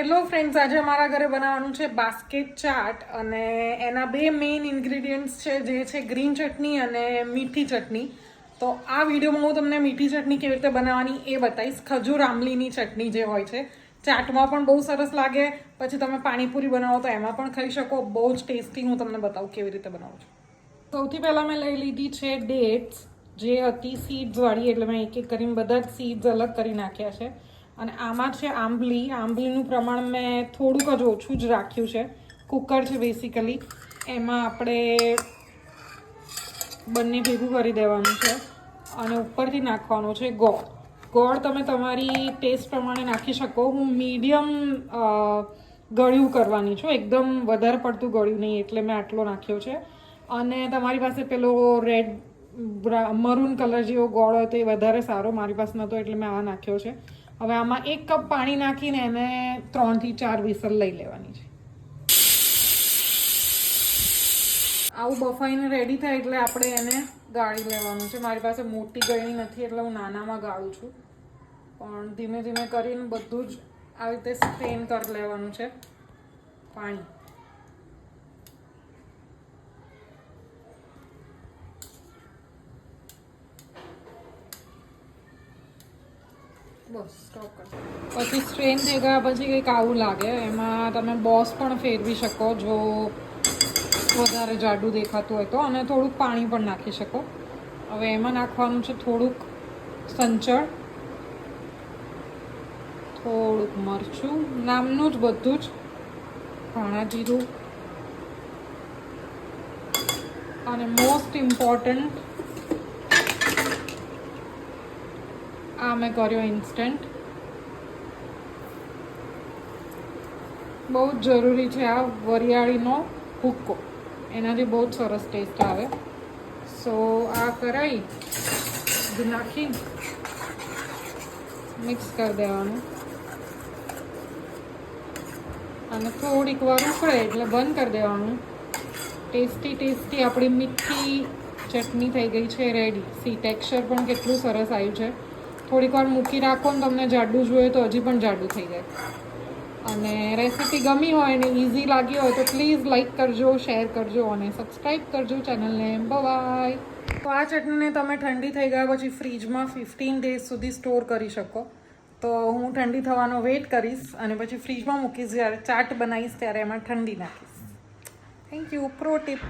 Hello friends આજે અમારા ઘરે બનાવવાનું છે બાસ્કેટ ચાટ અને એના બે મેઇન ઇન્ગ્રેડિયન્ટ્સ છે, જે છે ગ્રીન ચટણી અને મીઠી ચટણી. તો આ વિડીયોમાં હું તમને મીઠી ચટણી કેવી રીતે બનાવવાની એ બતાવીશ. ખજૂર આંબલીની ચટણી જે હોય છે, ચાટમાં પણ બહુ સરસ લાગે. પછી તમે પાણીપુરી બનાવો તો એમાં પણ ખાઈ શકો. બહુ જ ટેસ્ટી હું તમને બતાવું કેવી રીતે બનાવું છું. સૌથી પહેલાં મેં લઈ લીધી છે ડેટ્સ જે હતી સીડ્સવાળી એટલે મેં એક એક કરીને બધા જ સીડ્સ અલગ કરી નાખ્યા છે. અને આમાં છે આંબલી. આંબલીનું પ્રમાણ મેં થોડુંક જ ઓછું જ રાખ્યું છે. કુકર છે બેસિકલી એમાં આપણે બંને ભેગું કરી દેવાનું છે અને ઉપરથી નાખવાનો છે ગોળ. ગોળ તમે તમારી ટેસ્ટ પ્રમાણે નાખી શકો. હું મીડિયમ ગળ્યું કરવાની છું. એકદમ વધારે પડતું ગળ્યું નહીં એટલે મેં આટલો નાખ્યો છે. અને તમારી પાસે પેલો રેડ મરૂન કલર જેવો ગોળ હોય તો એ વધારે સારો. મારી પાસે નહોતો એટલે મેં આ નાખ્યો છે. હવે આમાં એક કપ પાણી નાખીને એને ત્રણથી ચાર વિસલ લઈ લેવાની છે. આવું બફાઈને રેડી થાય એટલે આપણે એને ગાળી લેવાનું છે. મારી પાસે મોટી ગળણી નથી એટલે હું નાનામાં ગાળું છું. પણ ધીમે ધીમે કરીને બધું જ આવી રીતે સ્ટ્રેન કરી લેવાનું છે. પાણી. પછી સ્ટ્રેન થઈ ગયા પછી કંઈક આવું લાગે. એમાં તમે બોસ પણ ફેરવી શકો, જો વધારે જાડું દેખાતું હોય તો. અને થોડુંક પાણી પણ નાખી શકો. હવે એમાં નાખવાનું છે થોડુંક સંચળ, થોડુંક મરચું, નામનું જ બધું જ. ધાણા જીરું. અને મોસ્ટ ઇમ્પોર્ટન્ટ આ મેં કર્યો ઇન્સ્ટન્ટ બહુ જ જરૂરી છે આ વરિયાળીનો હુક્કો. એનાથી બહુ જ સરસ ટેસ્ટ આવે. સો આ કરાવી બધું નાખી મિક્સ કરી દેવાનું. અને થોડીક વાર ઉકળે એટલે બંધ કરી દેવાનું. ટેસ્ટી ટેસ્ટી આપણી મીઠી ચટણી થઈ ગઈ છે રેડી સી ટેક્સચર પણ કેટલું સરસ આવ્યું છે. થોડીક વાર મૂકી રાખો ને તમને જાડું જોઈએ તો હજી પણ જાડું થઈ જાય. અને રેસીપી ગમી હોય અને ઇઝી લાગી હોય તો પ્લીઝ લાઈક કરજો શેર કરજો અને સબસ્ક્રાઈબ કરજો ચેનલને. બાય તો આ ચટણીને તમે ઠંડી થઈ ગયા પછી ફ્રીજમાં ફિફ્ટીન ડેઝ સુધી સ્ટોર કરી શકો. તો હું ઠંડી થવાનો વેઇટ કરીશ અને પછી ફ્રીજમાં મૂકીશ જ્યારે ચાટ બનાવીશ ત્યારે એમાં ઠંડી નાખીશ. Thank you pro tip